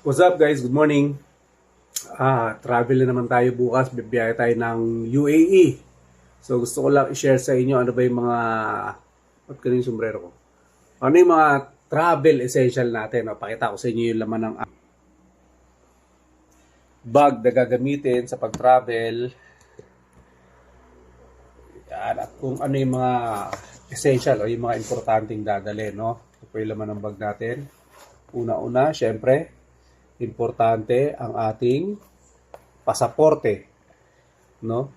What's up guys? Good morning. Ah, travel na naman tayo bukas. Bibiyahe tayo ng UAE. So gusto ko lang i-share sa inyo ano ba yung mga Ba't ganun yung sombrero ko? Ano yung mga travel essential natin? O, pakita ko sa inyo yung laman ng bag na gagamitin sa pag-travel. Yan. At kung ano yung mga essential o yung mga importanteng dadali, no? Ito po yung laman ng bag natin. Una-una, syempre, importante ang ating pasaporte. No?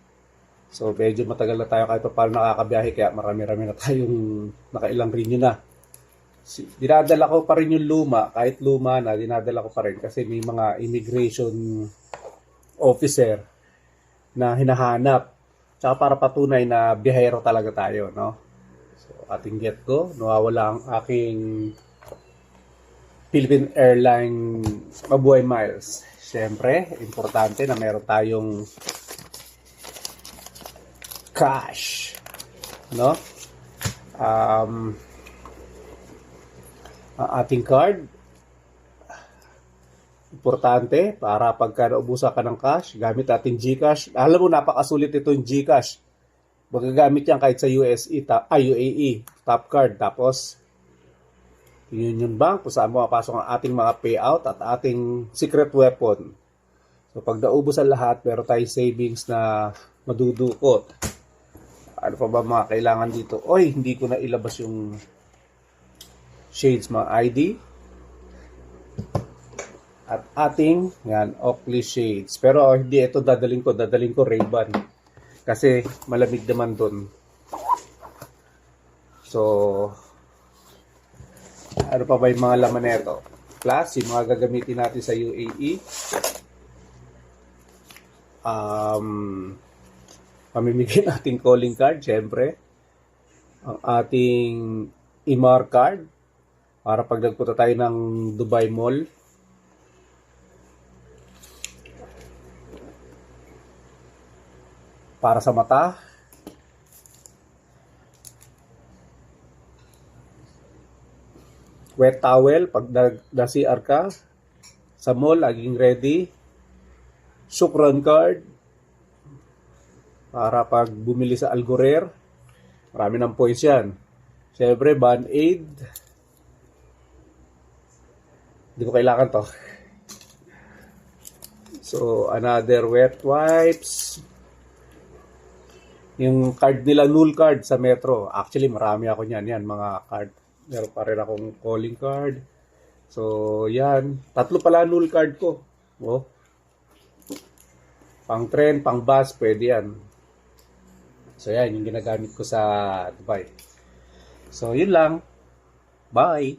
So, medyo matagal na tayo kahit pa paano nakakabiyahe kaya marami-rami na tayong nakailang renew na. Dinadala ko pa rin yung luma, kahit luma na, dinadala ko pa rin kasi may mga immigration officer na hinahanap. Tsaka para patunay na biyahero talaga tayo, no? So, ating get ko, nawawala ang aking Philippine Airline Mabuhay Miles. Siyempre, importante na meron tayong cash. No? Um, ating card, importante para pagka naubusan ka ng cash, gamit ating GCash. Alam mo, napakasulit ito yung GCash. Magagamit yan kahit sa USE, ta- ah, UAE, top card. Tapos, Union Bank kung saan mapapasok ang ating mga payout at ating secret weapon. So pag naubos ang lahat, meron tayong savings na madudukot. Ano pa ba mga kailangan dito? Oy, hindi ko na ilabas yung shades mga ID. At ating, yan, Oakley shades. Pero oh, hindi ito dadaling ko, dadaling ko Ray-Ban. Kasi malamig naman doon. So, ano pa ba yung mga laman nito? Plus, yung mga gagamitin natin sa UAE. Um, pamimigay natin calling card, syempre. Ang ating IMAR card. Para pag nagpunta tayo ng Dubai Mall. Para sa mata. Wet towel pag nag na CR ka sa mall laging ready. Shukran card para pag bumili sa Algorer marami ng points yan. Syempre Band-Aid hindi ko kailangan to. So another wet wipes. Yung card nila null card sa metro. Actually marami ako niyan yan mga card meron pa rin akong calling card. So, yan. Tatlo pala null card ko. Oh. Pang train, pang bus, pwede yan. So, yan. Yung ginagamit ko sa Dubai. So, yun lang. Bye!